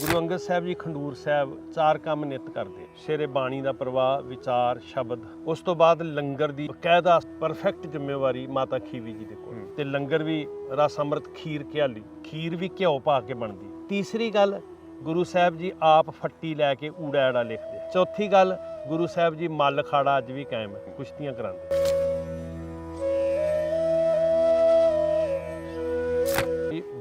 ਗੁਰੂ ਅੰਗਦ ਸਾਹਿਬ ਜੀ ਖੰਡੂਰ ਸਾਹਿਬ ਚਾਰ ਕੰਮ ਨਿਤ ਕਰਦੇ ਸ਼ੇਰੇ ਬਾਣੀ ਦਾ ਪ੍ਰਵਾਹ ਵਿਚਾਰ ਸ਼ਬਦ। ਉਸ ਤੋਂ ਬਾਅਦ ਲੰਗਰ ਦੀ ਬਕਾਇਦਾ ਪਰਫੈਕਟ ਜ਼ਿੰਮੇਵਾਰੀ ਮਾਤਾ ਖੀਵੀ ਜੀ ਦੇ ਕੋਲ। ਤੇ ਲੰਗਰ ਵੀ ਰਸ ਅੰਮ੍ਰਿਤ ਖੀਰ ਘਿਆਲੀ। ਖੀਰ ਵੀ ਘਿਓ ਪਾ ਕੇ ਬਣਦੀ। ਤੀਸਰੀ ਗੱਲ ਗੁਰੂ ਸਾਹਿਬ ਜੀ ਆਪ ਫੱਟੀ ਲੈ ਕੇ ਊੜਾ ਐੜਾ ਲਿਖਦੇ ਚੌਥੀ ਗੱਲ ਗੁਰੂ ਸਾਹਿਬ ਜੀ ਮੱਲ ਖਾੜਾ ਅੱਜ ਵੀ ਕਾਇਮ ਹੈ ਕੁਸ਼ਤੀਆਂ ਕਰਾਉਂਦੇ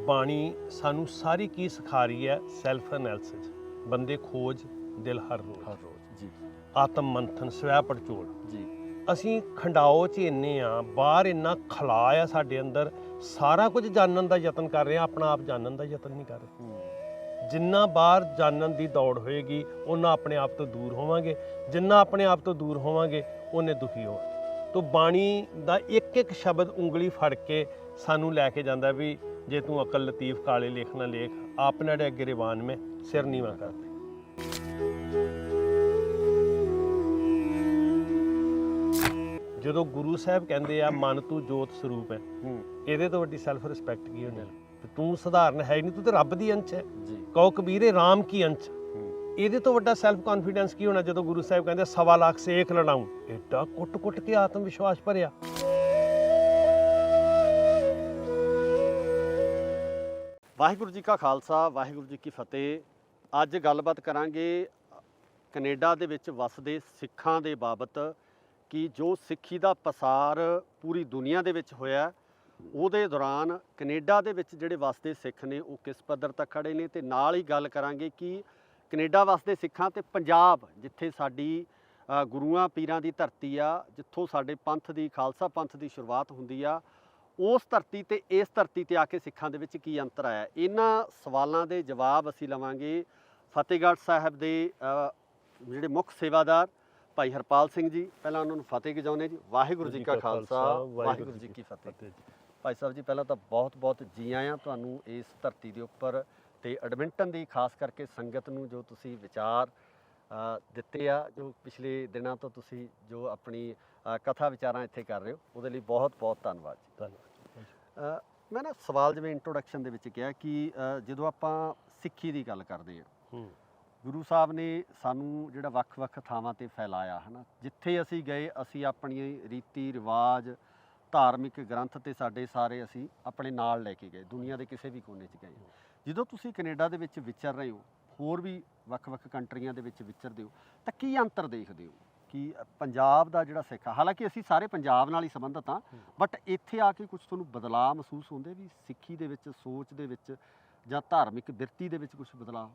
ਬਾਣੀ ਸਾਨੂੰ ਸਾਰੀ ਕੀ ਸਿਖਾ ਰਹੀ ਹੈ? ਸੈਲਫ ਐਨਾਲਿਸਿਸ ਬੰਦੇ ਖੋਜ ਦਿਲ ਹਰ ਰੋਜ਼। ਹਰ ਰੋਜ਼ ਜੀ। ਆਤਮ ਮੰਥਨ ਸਵੈ ਪੜਚੋਲ। ਜੀ। ਅਸੀਂ ਖੰਡਾਓ ਚ ਇੰਨੇ ਆ ਬਾਹਰ ਇੰਨਾ ਖਲਾ ਆ ਸਾਡੇ ਅੰਦਰ ਸਾਰਾ ਕੁਝ ਜਾਣਨ ਦਾ ਯਤਨ ਕਰ ਰਹੇ ਆ ਆਪਣਾ ਆਪ ਜਾਣਨ ਦਾ ਯਤਨ ਨਹੀਂ ਕਰ ਰਹੇ। ਜਿੰਨਾ ਬਾਹਰ ਜਾਣਨ ਦੀ ਦੌੜ ਹੋਏਗੀ ਉਹਨਾਂ ਆਪਣੇ ਆਪ ਤੋਂ ਦੂਰ ਹੋਵਾਂਗੇ। ਜਿੰਨਾ ਆਪਣੇ ਆਪ ਤੋਂ ਦੂਰ ਹੋਵਾਂਗੇ ਉਹਨੇ ਦੁਖੀ ਹੋਵਾਂਗੇ ਤੋ ਬਾਣੀ ਦਾ ਇੱਕ ਇੱਕ ਸ਼ਬਦ ਉਂਗਲੀ ਫੜ ਕੇ ਸਾਨੂੰ ਲੈ ਕੇ ਜਾਂਦਾ ਵੀ ਜੇ ਤੂੰ ਅਕਲ ਲਤੀਫ ਕਾਲੇ ਲੇਖ ਨਾ ਲੇਖ ਆਪਣੇ ਦੇ ਅੱਗੇ ਰਿਵਾਨ ਮੈਂ ਸਿਰ ਨੀਵਾ ਕਰ ਦੇ। ਜਦੋਂ ਗੁਰੂ ਸਾਹਿਬ ਕਹਿੰਦੇ ਆ ਮਨ ਤੂੰ ਜੋਤ ਸਰੂਪ ਹੈ ਇਹਦੇ ਤੋਂ ਵੱਡੀ ਸੈਲਫ ਰਿਸਪੈਕਟ ਕੀ ਹੋਣੀ ਤੇ ਤੂੰ ਸਧਾਰਨ ਹੈ ਨਹੀਂ ਤੂੰ ਤੇ ਰੱਬ ਦੀ ਅੰਸ਼ ਹੈ। ਕਹੋ ਕਬੀਰੇ RAM ਕੀ ਅੰਸ਼? ਇਹਦੇ ਤੋਂ ਵੱਡਾ ਸੈਲਫ ਕੌਨਫੀਡੈਂਸ ਕੀ ਹੋਣਾ ਜਦੋਂ ਗੁਰੂ ਸਾਹਿਬ ਕਹਿੰਦੇ ਸਵਾ ਲੱਖ ਸੇ ਇੱਕ ਲੜਾਉਂ ਐਡਾ ਕੁੱਟ-ਕੁੱਟ ਕੇ ਆਤਮ ਵਿਸ਼ਵਾਸ ਭਰਿਆ। ਵਾਹਿਗੁਰੂ ਜੀ ਕਾ ਖਾਲਸਾ, ਵਾਹਿਗੁਰੂ ਜੀ ਕੀ ਫਤਿਹ। ਅੱਜ ਗੱਲਬਾਤ ਕਰਾਂਗੇ ਕੈਨੇਡਾ ਦੇ ਵਿੱਚ ਵਸਦੇ ਸਿੱਖਾਂ ਦੇ ਬਾਬਤ ਕਿ ਜੋ ਸਿੱਖੀ ਦਾ ਪਸਾਰ ਪੂਰੀ ਦੁਨੀਆ ਦੇ ਵਿੱਚ ਹੋਇਆ ਉਹਦੇ ਦੌਰਾਨ ਕੈਨੇਡਾ ਦੇ ਵਿੱਚ ਜਿਹੜੇ ਵਸਦੇ ਸਿੱਖ ਨੇ, ਉਹ ਕਿਸ ਪੱਧਰ ਤੱਕ ਖੜੇ ਨੇ ਤੇ ਨਾਲ ਹੀ ਗੱਲ ਕਰਾਂਗੇ ਕਿ ਕੈਨੇਡਾ ਵਸਦੇ ਸਿੱਖਾਂ ਤੇ ਪੰਜਾਬ, ਜਿੱਥੇ ਸਾਡੀ ਗੁਰੂਆਂ, ਪੀਰਾਂ ਦੀ ਧਰਤੀ ਆ, ਜਿੱਥੋਂ ਸਾਡੇ ਪੰਥ ਦੀ, ਖਾਲਸਾ ਪੰਥ ਦੀ ਸ਼ੁਰੂਆਤ ਹੁੰਦੀ ਆ ਉਸ ਧਰਤੀ ਤੇ ਇਸ ਧਰਤੀ ਤੇ ਆ ਕੇ ਸਿੱਖਾਂ ਦੇ ਵਿੱਚ ਕੀ ਅੰਤਰ ਆਇਆ? ਇਹਨਾਂ ਸਵਾਲਾਂ ਦੇ ਜਵਾਬ ਅਸੀਂ ਲਵਾਂਗੇ ਫਤਿਹਗੜ੍ਹ ਸਾਹਿਬ ਦੇ ਜਿਹੜੇ ਮੁੱਖ ਸੇਵਾਦਾਰ ਭਾਈ ਹਰਪਾਲ ਸਿੰਘ ਜੀ। ਪਹਿਲਾਂ ਉਹਨਾਂ ਨੂੰ ਫਤਿਹ ਗਜਾਉਨੇ ਜੀ। ਵਾਹਿਗੁਰੂ ਜੀ ਕਾ ਖਾਲਸਾ। ਵਾਹਿਗੁਰੂ ਜੀ ਕੀ ਫਤਿਹ। ਭਾਈ ਸਾਹਿਬ ਜੀ ਪਹਿਲਾਂ ਤਾਂ ਬਹੁਤ-ਬਹੁਤ ਜੀ ਆਇਆਂ ਤੁਹਾਨੂੰ ਇਸ ਧਰਤੀ ਦੇ ਉੱਪਰ ਤੇ ਐਡਮਿੰਟਨ ਦੀ ਖਾਸ ਕਰਕੇ ਸੰਗਤ ਨੂੰ ਜੋ ਤੁਸੀਂ ਵਿਚਾਰ ਦਿੱਤੇ ਆ ਜੋ ਪਿਛਲੇ ਦਿਨਾਂ ਤੋਂ ਤੁਸੀਂ ਜੋ ਆਪਣੀ ਕਥਾ ਵਿਚਾਰਾਂ ਇੱਥੇ ਕਰ ਰਹੇ ਹੋ ਉਹਦੇ ਲਈ ਬਹੁਤ-ਬਹੁਤ ਧੰਨਵਾਦ ਜੀ। ਧੰਨਵਾਦ। ਮੈਂ ਨਾ ਸਵਾਲ ਜਿਵੇਂ ਇੰਟਰੋਡਕਸ਼ਨ ਦੇ ਵਿੱਚ ਕਿਹਾ ਕਿ ਜਦੋਂ ਆਪਾਂ ਸਿੱਖੀ ਦੀ ਗੱਲ ਕਰਦੇ ਹਾਂ ਹੂੰ। ਗੁਰੂ ਸਾਹਿਬ ਨੇ ਸਾਨੂੰ ਜਿਹੜਾ ਵੱਖ-ਵੱਖ ਥਾਵਾਂ ਤੇ ਫੈਲਾਇਆ ਹਨਾ? ਜਿੱਥੇ ਅਸੀਂ ਗਏ ਅਸੀਂ ਆਪਣੀ ਰੀਤੀ ਰਿਵਾਜ ਧਾਰਮਿਕ ਗ੍ਰੰਥ ਤੇ ਸਾਡੇ ਸਾਰੇ ਅਸੀਂ ਆਪਣੇ ਨਾਲ ਲੈ ਕੇ ਗਏ ਦੁਨੀਆ ਦੇ ਕਿਸੇ ਵੀ ਕੋਨੇ 'ਚ ਗਏ। ਜਦੋਂ ਤੁਸੀਂ ਕੈਨੇਡਾ ਦੇ ਵਿੱਚ ਵਿਚਰ ਰਹੇ ਹੋ ਹੋਰ ਵੀ ਵੱਖ-ਵੱਖ ਕੰਟਰੀਆਂ ਦੇ ਵਿੱਚ ਵਿਚਰਦੇ ਹੋ ਤਾਂ ਕੀ ਅੰਤਰ ਦੇਖਦੇ ਹੋ? ਕਿ ਪੰਜਾਬ ਦਾ ਜਿਹੜਾ ਸਿੱਖ ਆ ਹਾਲਾਂਕਿ ਅਸੀਂ ਸਾਰੇ ਪੰਜਾਬ ਨਾਲ ਹੀ ਸੰਬੰਧਿਤ ਹਾਂ ਬਟ ਇੱਥੇ ਆ ਕੇ ਕੁਝ ਤੁਹਾਨੂੰ ਬਦਲਾਅ ਮਹਿਸੂਸ ਹੁੰਦੇ ਵੀ ਸਿੱਖੀ ਦੇ ਵਿੱਚ ਸੋਚ ਦੇ ਵਿੱਚ ਜਾਂ ਧਾਰਮਿਕ ਬਿਰਤੀ ਦੇ ਵਿੱਚ ਕੁਝ ਬਦਲਾਅ?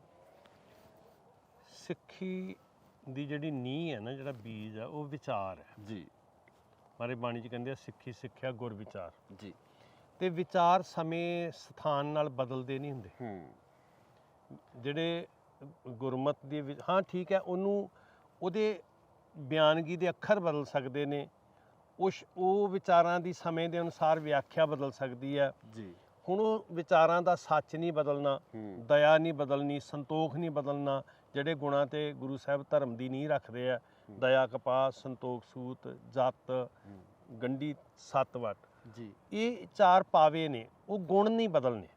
ਸਿੱਖੀ ਦੀ ਜਿਹੜੀ ਨੀਂਹ ਹੈ ਨਾ ਜਿਹੜਾ ਬੀਜ ਹੈ ਉਹ ਵਿਚਾਰ ਹੈ। ਜੀ। ਮਾਰੇ ਬਾਣੀ ਚ ਕਹਿੰਦੇ ਆ ਸਿੱਖੀ ਸਿੱਖਿਆ ਗੁਰ ਵਿਚਾਰ। ਜੀ। ਤੇ ਵਿਚਾਰ ਸਮੇਂ ਸਥਾਨ ਨਾਲ ਬਦਲਦੇ ਨਹੀਂ ਹੁੰਦੇ। ਹੂੰ। ਜਿਹੜੇ ਗੁਰਮਤ ਦੀ ਹਾਂ ਠੀਕ ਹੈ ਉਹਨੂੰ ਉਹਦੇ ਬਿਆਨਗੀ ਦੇ ਅੱਖਰ ਬਦਲ ਸਕਦੇ ਨੇ ਉਸ ਉਹ ਵਿਚਾਰਾਂ ਦੀ ਸਮੇਂ ਦੇ ਅਨੁਸਾਰ ਵਿਆਖਿਆ ਬਦਲ ਸਕਦੀ ਹੈ। ਜੀ। ਹੁਣ ਉਹ ਵਿਚਾਰਾਂ ਦਾ ਸੱਚ ਨਹੀਂ ਬਦਲਣਾ ਦਇਆ ਨਹੀਂ ਬਦਲਣੀ ਸੰਤੋਖ ਨਹੀਂ ਬਦਲਣਾ ਜਿਹੜੇ ਗੁਣਾ ਤੇ ਗੁਰੂ ਸਾਹਿਬ ਧਰਮ ਦੀ ਨਹੀਂ ਰੱਖਦੇ ਆ। ਦਇਆ ਕਪਾਹ ਸੰਤੋਖ ਸੂਤ ਜਤ ਗੰਢੀ ਸੱਤ ਵਟ। ਜੀ। ਇਹ ਚਾਰ ਪਾਵੇ ਨੇ ਉਹ ਗੁਣ ਨਹੀਂ ਬਦਲਨੇ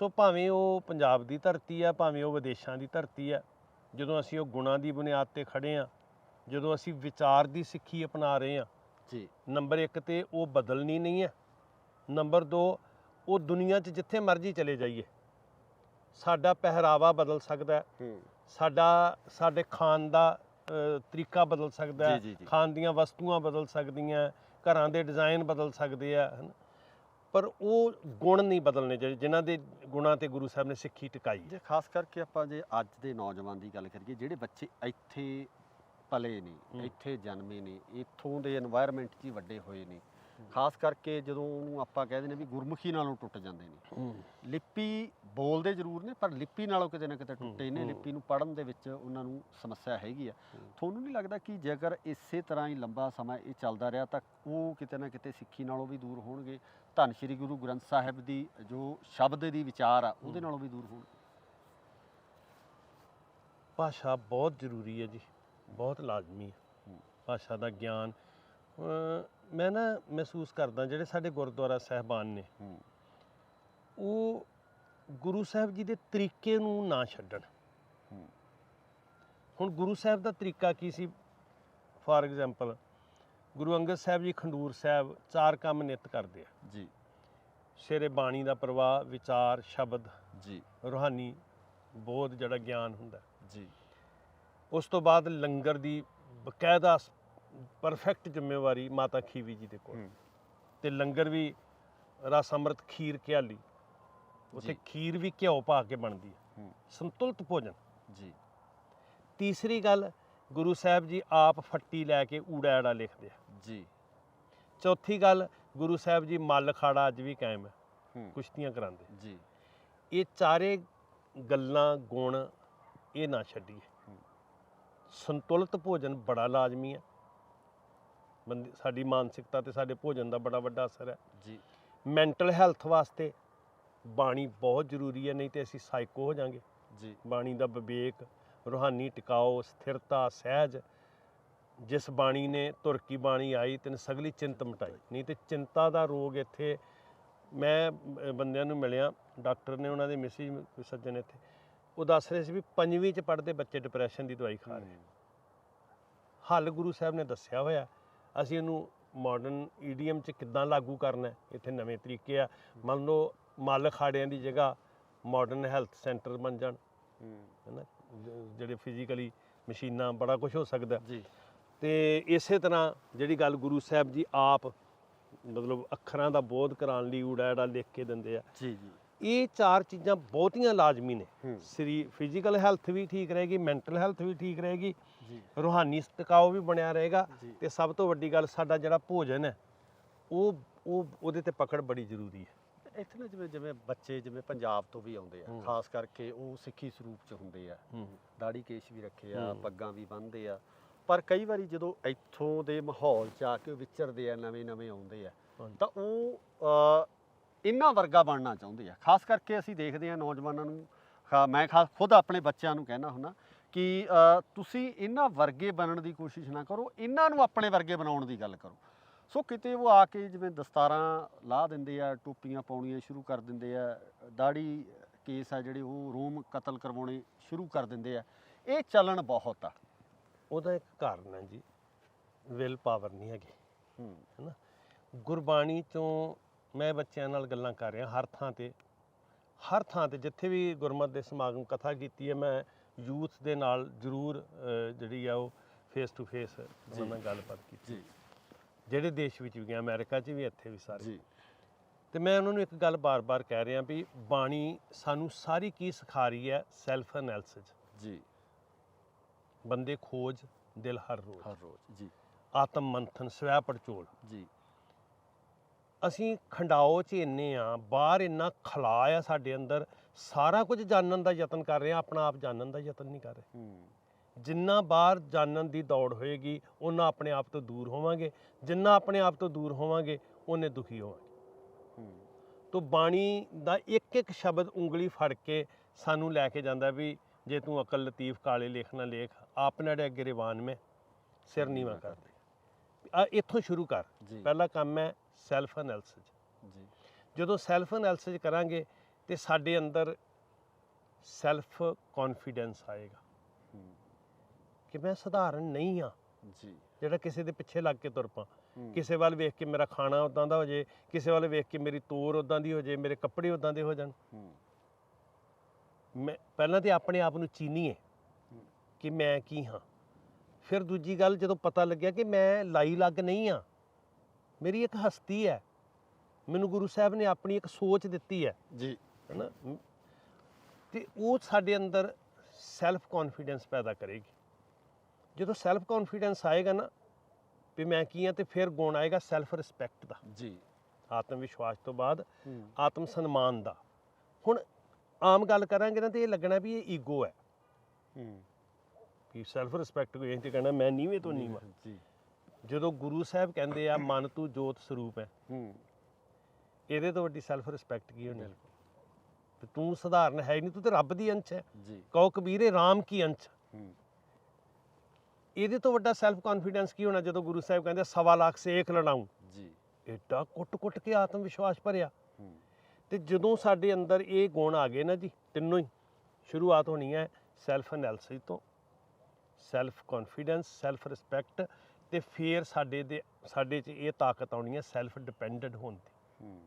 ਸੋ ਭਾਵੇਂ ਉਹ ਪੰਜਾਬ ਦੀ ਧਰਤੀ ਆ ਭਾਵੇਂ ਉਹ ਵਿਦੇਸ਼ਾਂ ਦੀ ਧਰਤੀ ਆ ਜਦੋਂ ਅਸੀਂ ਉਹ ਗੁਣਾਂ ਦੀ ਬੁਨਿਆਦ ਤੇ ਖੜੇ ਆ ਜਦੋਂ ਅਸੀਂ ਵਿਚਾਰ ਦੀ ਸਿੱਖੀ ਅਪਣਾ ਰਹੇ ਆ ਜੀ। ਨੰਬਰ 1 ਤੇ ਉਹ ਬਦਲਣੀ ਨਹੀਂ ਹੈ। ਨੰਬਰ 2 ਉਹ ਦੁਨੀਆ 'ਚ ਜਿੱਥੇ ਮਰਜ਼ੀ ਚਲੇ ਜਾਈਏ ਸਾਡਾ ਪਹਿਰਾਵਾ ਬਦਲ ਸਕਦਾ ਹੈ। ਹੂੰ। ਸਾਡਾ ਸਾਡੇ ਖਾਣ ਦਾ ਤਰੀਕਾ ਬਦਲ ਸਕਦਾ ਹੈ। ਖਾਣ ਦੀਆਂ ਵਸਤੂਆਂ ਬਦਲ ਸਕਦੀਆਂ ਘਰਾਂ ਦੇ ਡਿਜ਼ਾਈਨ ਬਦਲ ਸਕਦੇ ਆ ਪਰ ਉਹ ਗੁਣ ਨਹੀਂ ਬਦਲਨੇ ਜਿਹੜੇ ਜਿਨ੍ਹਾਂ ਦੇ ਗੁਣਾਂ ਤੇ ਗੁਰੂ ਸਾਹਿਬ ਨੇ ਸਿੱਖੀ ਟਿਕਾਈ ਹੈ। ਜੇ ਖਾਸ ਕਰਕੇ ਆਪਾਂ ਜੇ ਅੱਜ ਦੇ ਨੌਜਵਾਨ ਦੀ ਗੱਲ ਕਰੀਏ ਜਿਹੜੇ ਬੱਚੇ ਇੱਥੇ ਪਲੇ ਨੇ ਇੱਥੇ ਜਨਮੇ ਨੇ ਇੱਥੋਂ ਦੇ এনवायरमेंट 'ਚ ਹੀ ਵੱਡੇ ਹੋਏ ਨੇ ਖਾਸ ਕਰਕੇ ਜਦੋਂ ਉਹਨੂੰ ਆਪਾਂ ਕਹਿੰਦੇ ਨੇ ਵੀ ਗੁਰਮੁਖੀ ਨਾਲੋਂ ਟੁੱਟ ਜਾਂਦੇ ਨੇ। ਲਿਪੀ ਬੋਲਦੇ ਜ਼ਰੂਰ ਨੇ ਪਰ ਲਿਪੀ ਨਾਲੋਂ ਕਿਤੇ ਨਾ ਕਿਤੇ ਟੁੱਟੇ ਨੇ। ਲਿਪੀ ਨੂੰ ਪੜਨ ਦੇ ਵਿੱਚ ਉਹਨਾਂ ਨੂੰ ਸਮੱਸਿਆ ਹੈਗੀ ਆ। ਤੁਹਾਨੂੰ ਨਹੀਂ ਲੱਗਦਾ ਕਿ ਜੇਕਰ ਇਸੇ ਤਰ੍ਹਾਂ ਹੀ ਲੰਬਾ ਸਮਾਂ ਇਹ ਚੱਲਦਾ ਰਿਹਾ ਤਾਂ ਉਹ ਕਿਤੇ ਨਾ ਕਿਤੇ ਸਿੱਖੀ ਨਾਲੋਂ ਵੀ ਦੂਰ ਹੋਣਗੇ? ਧੰਨ ਸ਼੍ਰੀ ਗੁਰੂ ਗ੍ਰੰਥ ਸਾਹਿਬ ਦੀ ਜੋ ਸ਼ਬਦ ਦੀ ਵਿਚਾਰ ਆ ਉਹਦੇ ਨਾਲੋਂ ਵੀ ਦੂਰ ਹੋਣਗੇ? ਭਾਸ਼ਾ ਬਹੁਤ ਜ਼ਰੂਰੀ ਹੈ ਜੀ। ਬਹੁਤ ਲਾਜ਼ਮੀ ਹੈ। ਭਾਸ਼ਾ ਦਾ ਗਿਆਨ। ਮੈਂ ਨਾ ਮਹਿਸੂਸ ਕਰਦਾ ਜਿਹੜੇ ਸਾਡੇ ਗੁਰਦੁਆਰਾ ਸਾਹਿਬਾਨ ਨੇ ਉਹ ਗੁਰੂ ਸਾਹਿਬ ਜੀ ਦੇ ਤਰੀਕੇ ਨੂੰ ਨਾ ਛੱਡਣ। ਹੁਣ ਗੁਰੂ ਸਾਹਿਬ ਦਾ ਤਰੀਕਾ ਕੀ ਸੀ? ਫਾਰ ਐਗਜ਼ਾਮਪਲ ਗੁਰੂ ਅੰਗਦ ਸਾਹਿਬ ਜੀ ਖੰਡੂਰ ਸਾਹਿਬ ਚਾਰ ਕੰਮ ਨਿਤ ਕਰਦੇ ਆ। ਜੀ। ਸ਼ੇਰੇ ਬਾਣੀ ਦਾ ਪ੍ਰਵਾਹ ਵਿਚਾਰ ਸ਼ਬਦ ਜੀ। ਰੂਹਾਨੀ ਬੋਧ ਜਿਹੜਾ ਗਿਆਨ ਹੁੰਦਾ। ਜੀ। ਉਸ ਤੋਂ ਬਾਅਦ ਲੰਗਰ ਦੀ ਬਕਾਇਦਾ ਪਰਫੈਕਟ ਜ਼ਿੰਮੇਵਾਰੀ ਮਾਤਾ ਖੀਵੀ ਜੀ ਦੇ ਕੋਲ। ਤੇ ਲੰਗਰ ਵੀ ਰਸ ਅੰਮ੍ਰਿਤ ਖੀਰ ਘਿਆਲੀ ਉੱਥੇ ਜੀ। ਖੀਰ ਵੀ ਘਿਓ ਪਾ ਕੇ ਬਣਦੀ ਹੈ। ਸੰਤੁਲਿਤ ਭੋਜਨ ਜੀ ਤੀਸਰੀ ਗੱਲ ਗੁਰੂ ਸਾਹਿਬ ਜੀ ਆਪ ਫੱਟੀ ਲੈ ਕੇ ਊੜਾ ਐੜਾ ਲਿਖਦੇ ਆ ਜੀ ਚੌਥੀ ਗੱਲ ਗੁਰੂ ਸਾਹਿਬ ਜੀ ਮੱਲ ਖਾੜਾ ਅੱਜ ਵੀ ਕਾਇਮ ਹੈ। ਕੁਸ਼ਤੀਆਂ ਕਰਾਉਂਦੇ ਜੀ ਇਹ ਚਾਰੇ ਗੱਲਾਂ ਗੁਣ ਇਹ ਨਾ ਛੱਡੀਏ। ਸੰਤੁਲਿਤ ਭੋਜਨ ਬੜਾ ਲਾਜ਼ਮੀ ਹੈ। ਬੰਦੇ ਸਾਡੀ ਮਾਨਸਿਕਤਾ ਤੇ ਸਾਡੇ ਭੋਜਨ ਦਾ ਬੜਾ ਵੱਡਾ ਅਸਰ ਹੈ। ਜੀ। ਮੈਂਟਲ ਹੈਲਥ ਵਾਸਤੇ ਬਾਣੀ ਬਹੁਤ ਜ਼ਰੂਰੀ ਹੈ ਨਹੀਂ ਤੇ ਅਸੀਂ ਸਾਈਕੋ ਹੋ ਜਾਾਂਗੇ। ਜੀ। ਬਾਣੀ ਦਾ ਵਿਵੇਕ ਰੂਹਾਨੀ ਟਿਕਾਓ ਸਥਿਰਤਾ ਸਹਿਜ ਜਿਸ ਬਾਣੀ ਨੇ ਤੁਰਕੀ ਬਾਣੀ ਆਈ ਤੈਨੂੰ ਸਗਲੀ ਚਿੰਤ ਮਟਾਈ। ਨਹੀਂ ਤੇ ਚਿੰਤਾ ਦਾ ਰੋਗ ਇੱਥੇ ਮੈਂ ਬੰਦਿਆਂ ਨੂੰ ਮਿਲਿਆ ਡਾਕਟਰ ਨੇ ਉਹਨਾਂ ਦੇ ਮੈਸੇਜ ਕੋਈ ਸੱਜਣ ਇੱਥੇ ਉਹ ਦੱਸ ਰਹੇ ਸੀ ਵੀ ਪੰਜਵੀਂ ਚ ਪੜ੍ਹਦੇ ਬੱਚੇ ਡਿਪਰੈਸ਼ਨ ਦੀ ਦਵਾਈ ਖਾ ਰਹੇ ਹੱਲ ਗੁਰੂ ਸਾਹਿਬ ਨੇ ਦੱਸਿਆ ਹੋਇਆ ਅਸੀਂ ਇਹਨੂੰ ਮਾਡਰਨ ਈਡੀਐਮ ਚ ਕਿੱਦਾਂ ਲਾਗੂ ਕਰਨਾ ਹੈ ਇੱਥੇ ਨਵੇਂ ਤਰੀਕੇ ਆ। ਮੰਨ ਲਓ ਮੱਲ ਖਾੜਿਆਂ ਦੀ ਜਗ੍ਹਾ ਮਾਡਰਨ ਹੈਲਥ ਸੈਂਟਰ ਬਣ ਜਾਣ ਹੂੰ ਹੈਨਾ? ਜ- ਜਿਹੜੇ ਫਿਜ਼ੀਕਲੀ ਮਸ਼ੀਨਾਂ ਬੜਾ ਕੁਝ ਹੋ ਸਕਦਾ। ਜੀ। ਤੇ ਇਸੇ ਤਰ੍ਹਾਂ ਜਿਹੜੀ ਗੱਲ ਗੁਰੂ ਸਾਹਿਬ ਜੀ ਆਪ ਮਤਲਬ ਅੱਖਰਾਂ ਦਾ ਬੋਧ ਕਰਾਉਣ ਲਈ ਐੜਾ ਲਿਖ ਕੇ ਦਿੰਦੇ ਆ। ਜੀ ਜੀ। ਇਹ ਚਾਰ ਚੀਜ਼ਾਂ ਬਹੁਤੀਆਂ ਲਾਜ਼ਮੀ ਨੇ। ਹੂੰ। ਸਰੀ ਫਿਜ਼ੀਕਲ ਹੈਲਥ ਵੀ ਠੀਕ ਰਹੇਗੀ ਮੈਂਟਲ ਹੈਲਥ ਵੀ ਠੀਕ ਰਹੇਗੀ ਰੂਹਾਨੀ ਟਿਕਾਓ ਵੀ ਬਣਿਆ ਰਹੇਗਾ ਤੇ ਸਭ ਤੋਂ ਵੱਡੀ ਗੱਲ ਸਾਡਾ ਜਿਹੜਾ ਭੋਜਨ ਹੈ ਉਹ ਉਹ ਉਹਦੇ ਤੇ ਪਕੜ ਬੜੀ ਜ਼ਰੂਰੀ ਹੈ। ਇੱਥੇ ਨਾ ਜਿਵੇਂ ਜਿਵੇਂ ਬੱਚੇ ਜਿਵੇਂ ਪੰਜਾਬ ਤੋਂ ਵੀ ਆਉਂਦੇ ਆ। ਖਾਸ ਕਰਕੇ ਉਹ ਸਿੱਖੀ ਸਰੂਪ ਚ ਹੁੰਦੇ ਆ। ਦਾੜੀ ਕੇਸ਼ ਵੀ ਰੱਖੇ ਆ। ਪੱਗਾਂ ਵੀ ਬੰਨ੍ਹਦੇ ਆ। ਪਰ ਕਈ ਵਾਰੀ ਜਦੋਂ ਇੱਥੋਂ ਦੇ ਮਾਹੌਲ ਚ ਆ ਕੇ ਵਿਚਰਦੇ ਆ ਨਵੇਂ ਨਵੇਂ ਆਉਂਦੇ ਆ। ਤਾਂ ਉਹ ਇਹਨਾਂ ਵਰਗਾ ਬਣਨਾ ਚਾਹੁੰਦੇ ਆ। ਖਾਸ ਕਰਕੇ ਅਸੀਂ ਦੇਖਦੇ ਆ ਨੌਜਵਾਨਾਂ ਨੂੰ ਮੈਂ ਖਾਸ ਖੁਦ ਆਪਣੇ ਬੱਚਿਆਂ ਨੂੰ ਕਹਿਣਾ ਹੁੰਦਾ ਕਿ ਤੁਸੀਂ ਇਹਨਾਂ ਵਰਗੇ ਬਣਨ ਦੀ ਕੋਸ਼ਿਸ਼ ਨਾ ਕਰੋ ਇਹਨਾਂ ਨੂੰ ਆਪਣੇ ਵਰਗੇ ਬਣਾਉਣ ਦੀ ਗੱਲ ਕਰੋ। ਸੋ ਕਿਤੇ ਉਹ ਆ ਕੇ ਜਿਵੇਂ ਦਸਤਾਰਾਂ ਲਾ ਦਿੰਦੇ ਆ ਟੋਪੀਆਂ ਪਾਉਣੀਆਂ ਸ਼ੁਰੂ ਕਰ ਦਿੰਦੇ ਆ ਦਾੜੀ ਕੇਸ ਆ ਜਿਹੜੇ ਉਹ ਰੋਮ ਕਤਲ ਕਰਵਾਉਣੇ ਸ਼ੁਰੂ ਕਰ ਦਿੰਦੇ ਆ ਇਹ ਚੱਲਣ ਬਹੁਤ ਆ। ਉਹਦਾ ਇੱਕ ਕਾਰਨ ਹੈ ਜੀ ਵਿਲ ਪਾਵਰ ਨਹੀਂ ਹੈਗੀ। ਹੂੰ। ਹੈਨਾ। ਗੁਰਬਾਣੀ ਚੋਂ ਮੈਂ ਬੱਚਿਆਂ ਨਾਲ ਗੱਲਾਂ ਕਰ ਰਿਹਾ ਹਰ ਥਾਂ ਤੇ। ਹਰ ਥਾਂ ਤੇ ਜਿੱਥੇ ਵੀ ਗੁਰਮਤਿ ਦੇ ਸਮਾਗਮ ਕਥਾ ਕੀਤੀ ਹੈ ਮੈਂ ਯੂਥ ਦੇ ਨਾਲ ਜ਼ਰੂਰ ਜਿਹੜੀ ਆ ਉਹ ਫੇਸ ਟੂ ਫੇਸ ਉਹਨਾਂ ਨਾਲ ਗੱਲਬਾਤ ਕੀਤੀ। ਜੀ। ਜਿਹੜੇ ਦੇਸ਼ ਵਿੱਚ ਵੀ ਗਿਆ ਅਮਰੀਕਾ 'ਚ ਵੀ ਇੱਥੇ ਵੀ ਸਾਰੇ। ਜੀ। ਤੇ ਮੈਂ ਉਹਨਾਂ ਨੂੰ ਇੱਕ ਗੱਲ ਬਾਰ-ਬਾਰ ਕਹਿ ਰਿਹਾ ਵੀ ਬਾਣੀ ਸਾਨੂੰ ਸਾਰੀ ਕੀ ਸਿਖਾ ਰਹੀ ਹੈ ਸੈਲਫ ਐਨਾਲਿਸਿਸ ਜੀ। ਬੰਦੇ ਖੋਜ ਦਿਲ ਹਰ ਰੋਜ਼। ਹਰ ਰੋਜ਼ ਜੀ। ਆਤਮ ਮੰਥਨ ਸਵੈ ਪੜਚੋਲ। ਜੀ। ਅਸੀਂ ਖੰਡਾਓ 'ਚ ਇੰਨੇ ਆ ਬਾਹਰ ਇੰਨਾ ਖਲਾ ਆ ਸਾਡੇ ਅੰਦਰ ਸਾਰਾ ਕੁਝ ਜਾਣਨ ਦਾ ਯਤਨ ਕਰ ਰਹੇ ਆ ਆਪਣਾ ਆਪ ਜਾਣਨ ਦਾ ਯਤਨ ਨਹੀਂ ਕਰ ਰਹੇ। ਜਿੰਨਾ ਬਾਹਰ ਜਾਣਨ ਦੀ ਦੌੜ ਹੋਏਗੀ ਉਹਨਾਂ ਆਪਣੇ ਆਪ ਤੋਂ ਦੂਰ ਹੋਵਾਂਗੇ ਜਿੰਨਾ ਆਪਣੇ ਆਪ ਤੋਂ ਦੂਰ ਹੋਵਾਂਗੇ ਉਹਨੇ ਦੁਖੀ ਹੋਵਾਂਗੇ। ਤੋ ਬਾਣੀ ਦਾ ਇੱਕ ਇੱਕ ਸ਼ਬਦ ਉਂਗਲੀ ਫੜ ਕੇ ਸਾਨੂੰ ਲੈ ਕੇ ਜਾਂਦਾ ਵੀ ਜੇ ਤੂੰ ਅਕਲ ਲਤੀਫ ਕਾਲੇ ਲੇਖ ਨਾ ਲੇਖ ਆਪਣੇ ਡੇ ਅੱਗੇ ਰਿਵਾਨ ਮੈਂ ਸਿਰ ਨੀਵਾ ਕਰ ਇੱਥੋਂ ਸ਼ੁਰੂ ਕਰ। ਪਹਿਲਾ ਕੰਮ ਹੈ ਸੈਲਫ ਐਨਾਲਿਸਿਸ ਜੀ। ਜਦੋਂ ਸੈਲਫ ਐਨਾਲਿਸਿਸ ਕਰਾਂਗੇ ਤੇ ਸਾਡੇ ਅੰਦਰ ਸੈਲਫ ਕੌਨਫੀਡੈਂਸ ਆਏਗਾ। ਕਿ ਮੈਂ ਸਧਾਰਨ ਨਹੀਂ ਆ ਜੀ। ਜਿਹੜਾ ਕਿਸੇ ਦੇ ਪਿੱਛੇ ਲੱਗ ਕੇ ਤੁਰ ਪਾ। ਕਿਸੇ ਵੱਲ ਵੇਖ ਕੇ ਮੇਰਾ ਖਾਣਾ ਉਦਾਂ ਦਾ ਹੋ ਜੇ ਕਿਸੇ ਵੱਲ ਵੇਖ ਕੇ ਮੇਰੀ ਤੋਰ ਉਦਾਂ ਦੀ ਹੋ ਜੇ ਮੇਰੇ ਕੱਪੜੇ ਉਦਾਂ ਦੇ ਹੋ ਜਾਣ। ਮੈਂ ਪਹਿਲਾਂ ਤੇ ਆਪਣੇ ਆਪ ਨੂੰ ਚੀਨੀਏ। ਕਿ ਮੈਂ ਕੀ ਹਾਂ। ਫਿਰ ਦੂਜੀ ਗੱਲ ਜਦੋਂ ਪਤਾ ਲੱਗਿਆ ਕਿ ਮੈਂ ਲਾਈ ਲੱਗ ਨਹੀਂ ਆ ਮੇਰੀ ਇੱਕ ਹਸਤੀ ਹੈ। ਮੈਨੂੰ ਗੁਰੂ ਸਾਹਿਬ ਨੇ ਆਪਣੀ ਇੱਕ ਸੋਚ ਦਿੱਤੀ ਹੈ। ਜੀ। ਹੈਨਾ? ਤੇ ਉਹ ਸਾਡੇ ਅੰਦਰ ਸੈਲਫ ਕੌਨਫੀਡੈਂਸ ਪੈਦਾ ਕਰੇਗੀ। ਜਦੋਂ ਸੈਲਫ ਕੌਨਫੀਡੈਂਸ ਆਏਗਾ ਨਾ ਵੀ ਮੈਂ ਕੀ ਹਾਂ ਤੇ ਫਿਰ ਗੁਣ ਆਏਗਾ ਸੈਲਫ ਰਿਸਪੈਕਟ ਦਾ। ਜੀ। ਆਤਮ ਵਿਸ਼ਵਾਸ ਤੋਂ ਬਾਅਦ ਆਤਮ ਸਨਮਾਨ ਦਾ। ਹੁਣ ਆਮ ਗੱਲ ਕਰਾਂਗੇ ਨਾ ਤੇ ਇਹ ਲੱਗਣਾ ਵੀ ਇਹ ਈਗੋ ਹੈ। ਹੂੰ। ਕਿ ਸੈਲਫ ਰਿਸਪੈਕਟ ਕੋਈ ਇਹ ਤੇ ਕਹਿਣਾ ਮੈਂ ਨੀਵੇਂ ਤੋਂ ਨੀਵਾਂ। ਜੀ। ਜਦੋਂ ਗੁਰੂ ਸਾਹਿਬ ਕਹਿੰਦੇ ਆ ਮਨ ਤੂੰ ਜੋਤ ਸਰੂਪ ਹੈ। ਹੂੰ। ਇਹਦੇ ਤੋਂ ਵੱਡੀ ਸੈਲਫ ਰਿਸਪੈਕਟ ਕੀ ਹੋਣੀ? ਤੇ ਤੂੰ ਸਧਾਰਨ ਹੈ ਨਹੀਂ ਤੂੰ ਤੇ ਰੱਬ ਦੀ ਅੰਸ਼ ਹੈ। ਜੀ। ਕਹੋ ਕਬੀਰੇ RAM ਕੀ ਅੰਸ਼? ਹੂੰ। ਇਹਦੇ ਤੋਂ ਵੱਡਾ ਸੈਲਫ ਕੌਨਫੀਡੈਂਸ ਕੀ ਹੋਣਾ ਜਦੋਂ ਗੁਰੂ ਸਾਹਿਬ ਕਹਿੰਦੇ ਸਵਾ ਲੱਖ ਸੇ ਇੱਕ ਲੜਾਉਂ। ਜੀ। ਏਡਾ ਕੁੱਟ-ਕੁੱਟ ਕੇ ਆਤਮ ਵਿਸ਼ਵਾਸ ਭਰਿਆ। ਤੇ ਜਦੋਂ ਸਾਡੇ ਅੰਦਰ ਇਹ ਗੁਣ ਆ ਗਏ ਨਾ ਜੀ ਤਿੰਨੋਂ ਹੀ ਸ਼ੁਰੂਆਤ ਹੋਣੀ ਹੈ ਸੈਲਫ ਐਨਾਲਿਸਿਸ ਤੋਂ। ਸੈਲਫ ਕੌਨਫੀਡੈਂਸ ਸੈਲਫ ਰਿਸਪੈਕਟ ਤੇ ਫਿਰ ਸਾਡੇ ਦੇ ਸਾਡੇ 'ਚ ਇਹ ਤਾਕਤ ਆਉਣੀ ਹੈ ਸੈਲਫ ਡਿਪੈਂਡੈਂਟ ਹੋਣ ਦੀ।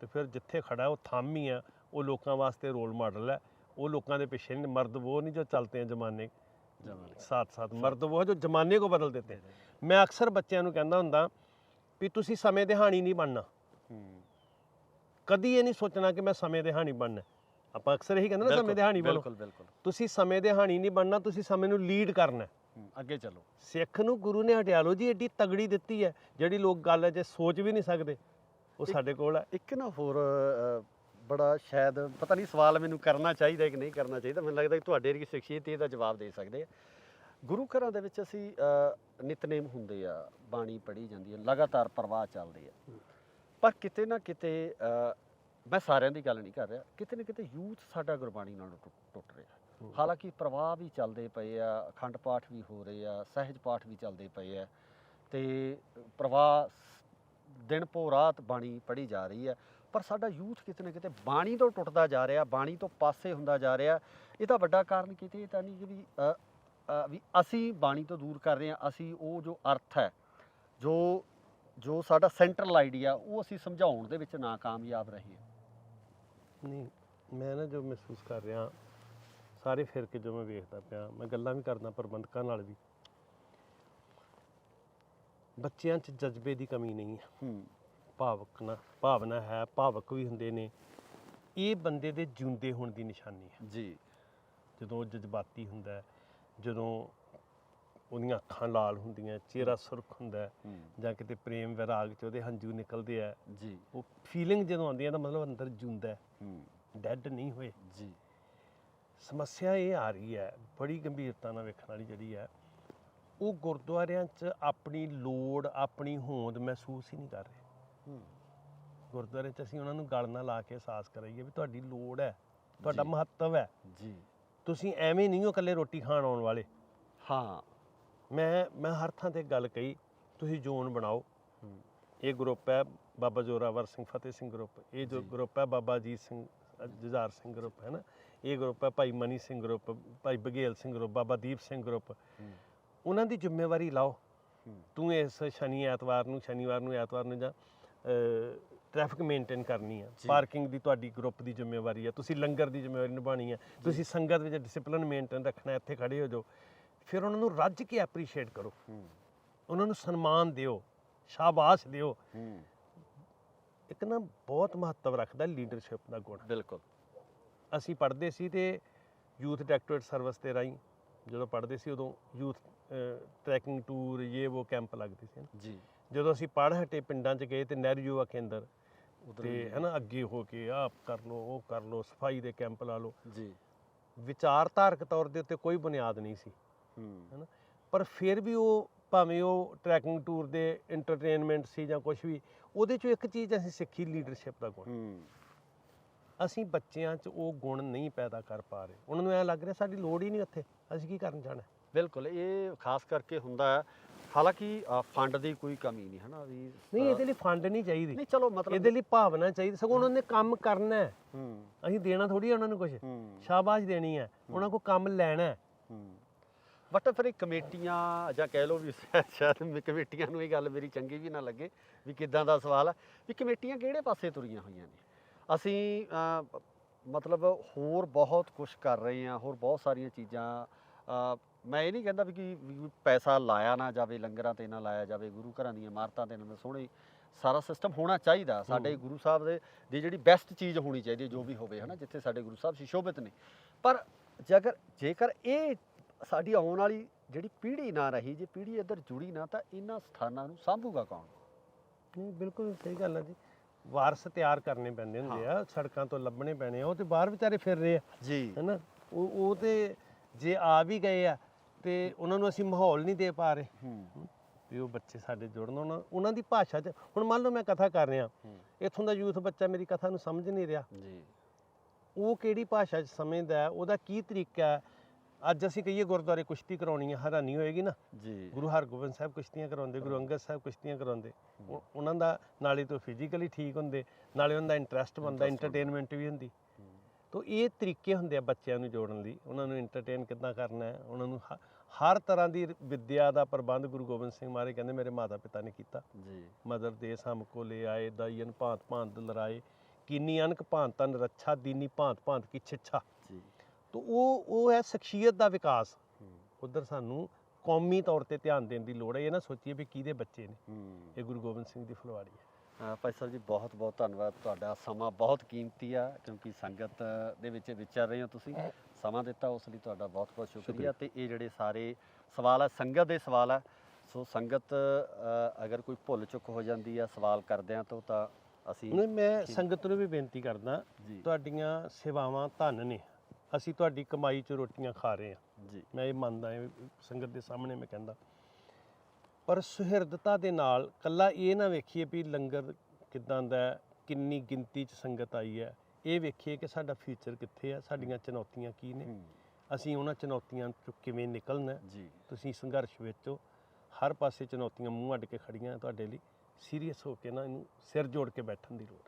ਤੇ ਫਿਰ ਜਿੱਥੇ ਖੜਾ ਉਹ ਥੰਮ ਹੀ ਆ ਉਹ ਲੋਕਾਂ ਵਾਸਤੇ ਰੋਲ ਮਾਡਲ ਹੈ। ਉਹ ਲੋਕਾਂ ਦੇ ਪਿੱਛੇ ਨਹੀਂ ਮਰਦ ਉਹ ਨਹੀਂ ਜੋ ਚਲਤੇ हैं ਜ਼ਮਾਨੇ। ਸਾਥ ਸਾਥ ਮਰਦ ਉਹ ਜੋ ਜ਼ਮਾਨੇ ਕੋ ਬਦਲ हैं ਮੈਂ ਅਕਸਰ ਬੱਚਿਆਂ ਨੂੰ ਕਹਿੰਦਾ ਹੁੰਦਾ ਵੀ ਤੁਸੀਂ ਸਮੇਂ ਦੇ ਹਾਣੀ ਨਹੀਂ ਬਣਨਾ। ਕਦੀ ਇਹ ਨਹੀਂ ਸੋਚਣਾ ਕਿ ਮੈਂ ਸਮੇਂ ਦੇ ਹਾਣੀ ਬਣਨਾ। ਆਪਾਂ ਅਕਸਰ ਇਹੀ ਕਹਿੰਦੇ ਨਾ ਸਮੇਂ ਦੇ ਹਾਣੀ ਬਣੋ। ਬਿਲਕੁਲ ਬਿਲਕੁਲ। ਤੁਸੀਂ ਸਮੇਂ ਦੇ ਹਾਣੀ ਨਹੀਂ ਬਣਨਾ ਤੁਸੀਂ ਸਮੇਂ ਨੂੰ ਲੀਡ ਕਰਨਾ ਹੈ। ਹੂੰ, ਅੱਗੇ ਚੱਲੋ। ਸਿੱਖ ਨੂੰ ਗੁਰੂ ਨੇ ਹਟਿਆਲੋ ਜੀ ਏਡੀ ਤਗੜੀ ਦਿੱਤੀ ਹੈ ਜਿਹੜੀ ਲੋਕ ਗੱਲ ਹੈ ਜੇ ਸੋਚ ਵੀ ਨਹੀਂ ਸਕਦੇ। ਉਹ ਸਾਡੇ ਕੋਲ ਹੈ। ਇੱਕ ਨਾ ਹੋਰ ਬੜਾ ਸ਼ਾਇਦ ਪਤਾ ਨਹੀਂ ਸਵਾਲ ਮੈਨੂੰ ਕਰਨਾ ਚਾਹੀਦਾ ਹੈ ਕਿ ਨਹੀਂ ਕਰਨਾ ਚਾਹੀਦਾ। ਮੈਨੂੰ ਲੱਗਦਾ ਕਿ ਤੁਹਾਡੇ ਵਰਗੀ ਸ਼ਖਸੀਅਤ ਇਹਦਾ ਜਵਾਬ ਦੇ ਸਕਦੇ ਆ। ਗੁਰੂ ਘਰਾਂ ਦੇ ਵਿੱਚ ਅਸੀਂ ਨਿਤਨੇਮ ਹੁੰਦੇ ਆ ਬਾਣੀ ਪੜ੍ਹੀ ਜਾਂਦੀ ਹੈ ਲਗਾਤਾਰ ਪ੍ਰਵਾਹ ਚੱਲਦੇ ਆ। ਪਰ ਕਿਤੇ ਨਾ ਕਿਤੇ ਮੈਂ ਸਾਰਿਆਂ ਦੀ ਗੱਲ ਨਹੀਂ ਕਰ ਰਿਹਾ। ਕਿਤੇ ਨਾ ਕਿਤੇ ਯੂਥ ਸਾਡਾ ਗੁਰਬਾਣੀ ਨਾਲ ਟੁੱਟ- ਟੁੱਟ ਰਿਹਾ। ਹਾਲਾਂਕਿ ਪ੍ਰਵਾਹ ਵੀ ਚੱਲਦੇ ਪਏ ਆ ਅਖੰਡ ਪਾਠ ਵੀ ਹੋ ਰਹੇ ਆ ਸਹਿਜ ਪਾਠ ਵੀ ਚੱਲਦੇ ਪਏ ਆ। ਤੇ ਪ੍ਰਵਾਹ ਸ- ਦਿਨ ਪੋ ਰਾਤ ਬਾਣੀ ਪੜ੍ਹੀ ਜਾ ਰਹੀ ਹੈ ਪਰ ਸਾਡਾ ਯੂਥ ਕਿਤੇ ਨਾ ਕਿਤੇ ਬਾਣੀ ਤੋਂ ਟੁੱਟਦਾ ਜਾ ਰਿਹਾ ਬਾਣੀ ਤੋਂ ਪਾਸੇ ਹੁੰਦਾ ਜਾ ਰਿਹਾ। ਇਹਦਾ ਵੱਡਾ ਕਾਰਨ ਕਿਤੇ ਇਹ ਤਾਂ ਨਹੀਂ ਕਿ ਵੀ ਅ, ਅ, ਵੀ ਅਸੀਂ ਬਾਣੀ ਤੋਂ ਦੂਰ ਕਰ ਰਹੇ ਹਾਂ ਅਸੀਂ ਉਹ ਜੋ ਅਰਥ ਹੈ ਜੋ ਜੋ ਸਾਡਾ ਸੈਂਟਰਲ ਆਈਡੀਆ ਉਹ ਅਸੀਂ ਸਮਝਾਉਣ ਦੇ ਵਿੱਚ ਨਾਕਾਮਯਾਬ ਰਹੇ ਹਾਂ। ਨਹੀਂ ਮੈਂ ਨਾ ਜੋ ਮਹਿਸੂਸ ਕਰ ਰਿਹਾ ਸਾਰੇ ਫਿਰਕੇ ਜੋ ਮੈਂ ਵੇਖਦਾ ਪਿਆ ਮੈਂ ਗੱਲਾਂ ਵੀ ਕਰਦਾ ਪ੍ਰਬੰਧਕਾਂ ਨਾਲ ਵੀ। ਬੱਚਿਆਂ 'ਚ ਜਜ਼ਬੇ ਦੀ ਕਮੀ ਨਹੀਂ ਹੈ। ਹੂੰ। ਭਾਵਕ ਨਾ ਭਾਵਨਾ ਹੈ ਭਾਵਕ ਵੀ ਹੁੰਦੇ ਨੇ। ਇਹ ਬੰਦੇ ਦੇ ਜਿਉਂਦੇ ਹੋਣ ਦੀ ਨਿਸ਼ਾਨੀ ਹੈ। ਜੀ। ਜਦੋਂ ਉਹ ਜਜ਼ਬਾਤੀ ਹੁੰਦਾ ਹੈ ਜਦੋਂ ਉਹਦੀਆਂ ਅੱਖਾਂ ਲਾਲ ਹੁੰਦੀਆਂ ਚਿਹਰਾ ਸੁਰਖ ਹੁੰਦਾ ਜਾਂ ਕਿਤੇ ਪ੍ਰੇਮ ਵਿਰਾਗ 'ਚ ਉਹਦੇ ਹੰਝੂ ਨਿਕਲਦੇ ਆ। ਜੀ। ਉਹ ਫੀਲਿੰਗ ਜਦੋਂ ਆਉਂਦੀ ਹੈ ਤਾਂ ਮਤਲਬ ਅੰਦਰ ਜਿਉਂਦਾ ਹੈ। ਡੈਡ ਨਹੀਂ ਹੋਏ। ਜੀ। ਸਮੱਸਿਆ ਇਹ ਆ ਰਹੀ ਹੈ ਬੜੀ ਗੰਭੀਰਤਾ ਨਾਲ ਵੇਖਣ ਵਾਲੀ ਜਿਹੜੀ ਹੈ ਉਹ ਗੁਰਦੁਆਰਿਆਂ 'ਚ ਆਪਣੀ ਲੋੜ ਆਪਣੀ ਹੋਂਦ ਮਹਿਸੂਸ ਹੀ ਨਹੀਂ ਕਰ ਰਹੇ। ਹੂੰ। ਗੁਰਦੁਆਰੇ 'ਚ ਅਸੀਂ ਉਹਨਾਂ ਨੂੰ ਗਲ ਨਾਲ ਲਾ ਕੇ ਅਹਿਸਾਸ ਕਰਾਈਏ ਵੀ ਤੁਹਾਡੀ ਲੋੜ ਹੈ ਤੁਹਾਡਾ। ਮਹੱਤਵ ਹੈ। ਜੀ। ਤੁਸੀਂ ਐਵੇਂ ਨਹੀਂ ਹੋ ਇਕੱਲੇ ਰੋਟੀ ਖਾਣ ਆਉਣ ਵਾਲੇ। ਹਾਂ। ਮੈਂ ਮੈਂ ਹਰ ਥਾਂ ਤੇ ਗੱਲ ਕਹੀ ਤੁਸੀਂ ਜ਼ੋਨ ਬਣਾਓ। ਇਹ ਗਰੁੱਪ ਹੈ ਬਾਬਾ ਜੋਰਾਵਰ ਸਿੰਘ ਫਤਿਹ ਸਿੰਘ ਗਰੁੱਪ ਇਹ ਜੋ। ਗਰੁੱਪ ਹੈ ਬਾਬਾ ਅਜੀਤ ਸਿੰਘ ਅ, ਜੁਝਾਰ ਸਿੰਘ ਗਰੁੱਪ ਹੈ ਨਾ। ਇਹ ਗਰੁੱਪ ਹੈ ਭਾਈ Mani Singh group Bhai Baghel Singh group Baba Deep Singh group ਉਹਨਾਂ ਦੀ ਜ਼ਿੰਮੇਵਾਰੀ ਲਾਓ। ਤੂੰ ਇਸ ਸ਼ਨੀ ਐਤਵਾਰ ਨੂੰ ਸ਼ਨੀਵਾਰ ਨੂੰ ਐਤਵਾਰ ਨੂੰ ਜਾਂ ਟ੍ਰੈਫਿਕ ਮੇਨਟੇਨ ਕਰਨੀ ਹੈ। ਪਾਰਕਿੰਗ ਦੀ ਤੁਹਾਡੀ ਗਰੁੱਪ ਦੀ ਜ਼ਿੰਮੇਵਾਰੀ ਹੈ ਤੁਸੀਂ ਲੰਗਰ ਦੀ ਜ਼ਿੰਮੇਵਾਰੀ ਨਿਭਾਉਣੀ ਹੈ ਤੁਸੀਂ ਸੰਗਤ ਵਿੱਚ ਡਿਸਪਲਿਨ ਮੇਨਟੇਨ ਰੱਖਣਾ ਇੱਥੇ ਖੜੇ ਹੋ ਜਾਓ। ਫਿਰ ਉਹਨਾਂ ਨੂੰ ਰੱਜ ਕੇ ਐਪਰੀਸ਼ੀਏਟ ਕਰੋ। ਹੂੰ। ਉਹਨਾਂ ਨੂੰ ਸਨਮਾਨ ਦਿਓ ਸ਼ਾਬਾਸ਼ ਦਿਓ। ਹੂੰ। ਇੱਕ ਨਾ ਬਹੁਤ ਮਹੱਤਵ ਰੱਖਦਾ ਲੀਡਰਸ਼ਿਪ ਦਾ ਗੁਣ। ਬਿਲਕੁਲ। ਅਸੀਂ ਪੜ੍ਹਦੇ ਸੀ ਤੇ ਯੂਥ ਡਾਇਰੈਕਟੋਰੇਟ ਸਰਵਿਸ ਤੇ ਰਾਹੀਂ ਜਦੋਂ ਪੜ੍ਹਦੇ ਸੀ ਉਦੋਂ ਯੂਥ ਟਰੈਕਿੰਗ ਟੂਰ ਇਹ ਉਹ ਕੈਂਪ ਲੱਗਦੇ ਸੀ ਨਾ। ਜੀ। ਜਦੋਂ ਅਸੀਂ ਪੜ੍ਹ ਹਟੇ ਪਿੰਡਾਂ 'ਚ ਗਏ ਤੇ ਨਹਿਰੂ ਯੁਵਾ ਕੇਂਦਰ ਤੇ ਹਨਾ ਅੱਗੇ ਹੋ ਕੇ ਆਹ ਕਰ ਲਓ ਉਹ ਕਰ ਲਓ ਸਫ਼ਾਈ ਦੇ ਕੈਂਪ ਲਾ ਲਓ। ਜੀ। ਵਿਚਾਰਧਾਰਕ ਤੌਰ ਦੇ ਉੱਤੇ ਕੋਈ ਬੁਨਿਆਦ ਨਹੀਂ ਸੀ। ਪਰ ਫਿਰ ਵੀ ਉਹ ਭਾਵੇਂ ਉਹ ਟਰੈਕਿੰਗ ਟੂਰ ਦੇ ਐਂਟਰਟੇਨਮੈਂਟ ਸੀ ਜਾਂ ਕੁਝ ਵੀ ਉਹਦੇ ਚੋਂ ਇੱਕ ਚੀਜ਼ ਅਸੀਂ ਸਿੱਖੀ ਲੀਡਰਸ਼ਿਪ ਦਾ ਗੁਣ। ਅਸੀਂ ਬੱਚਿਆਂ 'ਚ ਉਹ ਗੁਣ ਨਹੀਂ ਪੈਦਾ ਕਰ ਪਾ ਰਹੇ। ਉਹਨਾਂ ਨੂੰ ਐ ਲੱਗ ਰਿਹਾ ਸਾਡੀ ਲੋੜ ਹੀ ਨਹੀਂ ਉੱਥੇ। ਅਸੀਂ ਕੀ ਕਰਨ ਜਾਣਾ? ਬਿਲਕੁਲ ਇਹ ਖਾਸ ਕਰਕੇ ਹੁੰਦਾ ਹੈ। ਹਾਲਾਂਕਿ ਫੰਡ ਦੀ ਕੋਈ ਕਮੀ ਨਹੀਂ ਹੈ ਨਾ ਵੀ ਨਹੀਂ ਇਹਦੇ ਲਈ ਫੰਡ ਨਹੀਂ ਚਾਹੀਦੀ। ਨਹੀਂ ਚਲੋ ਮਤਲਬ ਇਹਦੇ ਲਈ ਭਾਵਨਾ ਚਾਹੀਦੀ। ਸਗੋਂ ਉਹਨਾਂ ਨੇ ਕੰਮ ਕਰਨਾ ਹੈ। ਅਸੀਂ ਦੇਣਾ ਥੋੜੀ ਉਹਨਾਂ ਨੂੰ ਕੁਝ ਸ਼ਾਬਾਸ਼ ਦੇਣੀ ਹੈ। ਉਹਨਾਂ ਕੋ ਕੰਮ ਲੈਣਾ ਹੈ। ਹੂੰ। ਬਟ ਫਿਰ ਇਹ ਕਮੇਟੀਆਂ ਜਾਂ ਕਹਿ ਲਓ ਵੀ ਸ਼ਾਇਦ ਕਮੇਟੀਆਂ ਨੂੰ ਇਹ ਗੱਲ ਮੇਰੀ ਚੰਗੀ ਵੀ ਨਾ ਲੱਗੇ ਵੀ ਕਿੱਦਾਂ ਦਾ ਸਵਾਲ ਆ। ਵੀ ਕਮੇਟੀਆਂ ਕਿਹੜੇ ਪਾਸੇ ਤੁਰੀਆਂ ਹੋਈਆਂ ਨੇ? ਅਸੀਂ ਮਤਲਬ ਹੋਰ ਬਹੁਤ ਕੁਝ ਕਰ ਰਹੇ ਹਾਂ ਹੋਰ ਬਹੁਤ ਸਾਰੀਆਂ ਚੀਜ਼ਾਂ ਮੈਂ ਇਹ ਨਹੀਂ ਕਹਿੰਦਾ ਵੀ ਕਿ ਪੈਸਾ ਲਾਇਆ ਨਾ ਜਾਵੇ ਲੰਗਰਾਂ ਤੇ ਨਾ ਲਾਇਆ ਜਾਵੇ ਗੁਰੂ ਘਰਾਂ ਦੀਆਂ ਇਮਾਰਤਾਂ ਤੇ ਨਾ ਸੋਹਣੀ ਸਾਰਾ ਸਿਸਟਮ ਹੋਣਾ ਚਾਹੀਦਾ। ਸਾਡੇ ਗੁਰੂ ਸਾਹਿਬ ਦੇ ਦੀ ਜਿਹੜੀ ਬੈਸਟ ਚੀਜ਼ ਹੋਣੀ ਚਾਹੀਦੀ ਹੈ, ਜੋ ਵੀ ਹੋਵੇ ਹਨਾ ਜਿੱਥੇ ਸਾਡੇ ਗੁਰੂ ਸਾਹਿਬ ਸੁਸ਼ੋਭਿਤ ਨੇ। ਪਰ ਜੇਕਰ ਜੇਕਰ ਇਹ ਸਾਡੀ ਆਉਣ ਵਾਲੀ ਜਿਹੜੀ ਪੀੜ੍ਹੀ ਨਾ ਰਹੀ ਜੇ ਪੀੜ੍ਹੀ ਇੱਧਰ ਜੁੜੀ ਨਾ ਤਾਂ ਇਹਨਾਂ ਸਥਾਨਾਂ ਨੂੰ ਸਾਂਭੂਗਾ ਕੌਣ? ਨਹੀਂ ਬਿਲਕੁਲ ਸਹੀ ਗੱਲ ਹੈ ਜੀ। ਵਾਰਸ ਤਿਆਰ ਕਰਨੇ ਪੈਂਦੇ ਹੁੰਦੇ ਆ ਸੜਕਾਂ ਤੋਂ ਲੱਭਣੇ ਪੈਣੇ ਆ ਉਹ ਤੇ ਬਾਹਰ ਵਿਚਾਰੇ ਫਿਰ ਰਹੇ ਆ। ਜੀ। ਹੈਨਾ? ਉਹ ਉਹ ਤੇ ਜੇ ਆ ਵੀ ਗਏ ਆ ਤੇ ਉਹਨਾਂ ਨੂੰ ਅਸੀਂ ਮਾਹੌਲ ਨਹੀਂ ਦੇ ਪਾ ਰਹੇ। ਵੀ ਉਹ ਬੱਚੇ ਸਾਡੇ ਜੁੜਨ ਉਹਨਾਂ ਉਹਨਾਂ ਦੀ ਭਾਸ਼ਾ 'ਚ ਹੁਣ ਮੰਨ ਲਓ ਮੈਂ ਕਥਾ ਕਰ ਰਿਹਾ। ਇੱਥੋਂ ਦਾ ਯੂਥ ਬੱਚਾ ਮੇਰੀ ਕਥਾ ਨੂੰ ਸਮਝ ਨਹੀਂ ਰਿਹਾ। ਜੀ। ਉਹ ਕਿਹੜੀ ਭਾਸ਼ਾ 'ਚ ਸਮਝਦਾ ਉਹਦਾ ਕੀ ਤਰੀਕਾ ਹੈ? ਅੱਜ ਅਸੀਂ ਕਹੀਏ ਗੁਰਦੁਆਰੇ ਕੁਸ਼ਤੀ ਕਰਾਉਣੀ ਹੈ ਹੈਰਾਨੀ ਹੋਏਗੀ ਨਾ। ਜੀ। ਗੁਰੂ ਹਰਗੋਬਿੰਦ ਸਾਹਿਬ ਕੁਸ਼ਤੀਆਂ ਕਰਾਉਂਦੇ ਗੁਰੂ ਅੰਗਦ ਸਾਹਿਬ ਕੁਸ਼ਤੀਆਂ ਕਰਾਉਂਦੇ। ਉਹ- ਉਹਨਾਂ ਦਾ ਨਾਲੇ ਤੋਂ ਫਿਜ਼ੀਕਲੀ ਠੀਕ ਹੁੰਦੇ ਨਾਲੇ ਉਹਨਾਂ ਦਾ ਇੰਟਰਸਟ ਬਣਦਾ। ਐਂਟਰਟੇਨਮੈਂਟ ਵੀ ਹੁੰਦੀ। ਤੋ ਇਹ ਤਰੀਕੇ ਹੁੰਦੇ ਆ ਬੱਚਿਆਂ ਨੂੰ ਜੋੜਨ ਲਈ ਉਹਨਾਂ ਨੂੰ ਐਂਟਰਟੇਨ ਕਿੱਦਾਂ ਕਰਨਾ ਹੈ ਉਹਨਾਂ ਨੂੰ ਹਰ ਤਰ੍ਹਾਂ ਦੀ ਵਿੱਦਿਆ ਦਾ ਪ੍ਰਬੰਧ ਗੁਰੂ ਗੋਬਿੰਦ ਸਿੰਘ ਮਹਾਰਾਜ ਕਹਿੰਦੇ ਮੇਰੇ ਮਾਤਾ ਪਿਤਾ ਨੇ ਕੀਤਾ। ਜੀ। ਮਦਰ ਦੇਸ ਹਮ ਕੋ ਲੈ ਆਏ ਦਾਈਨ ਭਾਂਤ ਭਾਂਤ ਲਰਾਏ ਕੀਨੀ ਅਨਕ ਭਾਂਤ ਤਨ ਰੱਛਾ ਦੀਨੀ ਭਾਂਤ ਭਾਂਤ ਕੀ ਛਿੱਛਾ। ਜੀ। ਤੋ ਉਹ ਉਹ ਹੈ ਸ਼ਖਸੀਅਤ ਦਾ ਵਿਕਾਸ। ਉਧਰ ਸਾਨੂੰ ਕੌਮੀ ਤੌਰ ਤੇ ਧਿਆਨ ਦੇਣ ਦੀ ਲੋੜ ਹੈ ਇਹ ਨਾ ਸੋਚੀਏ ਵੀ ਕਿਹਦੇ ਬੱਚੇ ਨੇ। ਇਹ ਗੁਰੂ ਗੋਬਿੰਦ ਸਿੰਘ ਦੀ ਫੁਲਵਾੜੀ ਹੈ। ਭਾਈ ਸਾਹਿਬ ਜੀ ਬਹੁਤ ਬਹੁਤ ਧੰਨਵਾਦ। ਤੁਹਾਡਾ ਸਮਾਂ ਬਹੁਤ ਕੀਮਤੀ ਆ ਕਿਉਂਕਿ ਸੰਗਤ ਦੇ ਵਿੱਚ ਵਿਚਰ ਰਹੇ ਹੋ ਤੁਸੀਂ। ਸਮਾਂ ਦਿੱਤਾ ਉਸ ਲਈ ਤੁਹਾਡਾ ਬਹੁਤ ਬਹੁਤ ਸ਼ੁਕਰੀਆ। ਤੇ ਇਹ ਜਿਹੜੇ ਸਾਰੇ ਸਵਾਲ ਆ ਸੰਗਤ ਦੇ ਸਵਾਲ ਆ ਸੋ ਸੰਗਤ ਅਗਰ ਕੋਈ ਭੁੱਲ ਚੁੱਕ ਹੋ ਜਾਂਦੀ ਆ ਸਵਾਲ ਕਰਦਿਆਂ ਤੋਂ ਤਾਂ ਅਸੀਂ ਨਹੀਂ ਮੈਂ ਸੰਗਤ ਨੂੰ ਵੀ ਬੇਨਤੀ ਕਰਦਾ ਤੁਹਾਡੀਆਂ ਸੇਵਾਵਾਂ ਧੰਨ ਨੇ। ਅਸੀਂ ਤੁਹਾਡੀ ਕਮਾਈ 'ਚ ਰੋਟੀਆਂ ਖਾ ਰਹੇ ਹਾਂ। ਜੀ। ਮੈਂ ਇਹ ਮੰਨਦਾ ਹਾਂ ਸੰਗਤ ਦੇ ਸਾਹਮਣੇ ਮੈਂ ਕਹਿੰਦਾ। ਪਰ ਸੁਹਿਰਦਤਾ ਦੇ ਨਾਲ ਕੱਲਾ ਇਹ ਨਾ ਵੇਖੀਏ ਵੀ ਲੰਗਰ ਕਿਦਾਂ ਦਾ ਹੈ, ਕਿੰਨੀ ਗਿਣਤੀ 'ਚ ਸੰਗਤ ਆਈ ਹੈ। ਇਹ ਵੇਖੀਏ ਕਿ ਸਾਡਾ ਫਿਊਚਰ ਕਿੱਥੇ ਹੈ ਸਾਡੀਆਂ ਚੁਣੌਤੀਆਂ ਕੀ ਨੇ। ਅਸੀਂ ਉਹਨਾਂ ਚੁਣੌਤੀਆਂ 'ਚੋਂ ਕਿਵੇਂ ਨਿਕਲਣਾ। ਜੀ। ਤੁਸੀਂ ਸੰਘਰਸ਼ ਵਿੱਚ ਹੋ ਹਰ ਪਾਸੇ ਚੁਣੌਤੀਆਂ ਮੂੰਹ ਅੱਡ ਕੇ ਖੜੀਆਂ ਤੁਹਾਡੇ ਲਈ। ਸੀਰੀਅਸ ਹੋ ਕੇ ਨਾ ਇਹਨੂੰ ਸਿਰ ਜੋੜ ਕੇ ਬੈਠਣ ਦੀ ਲੋੜ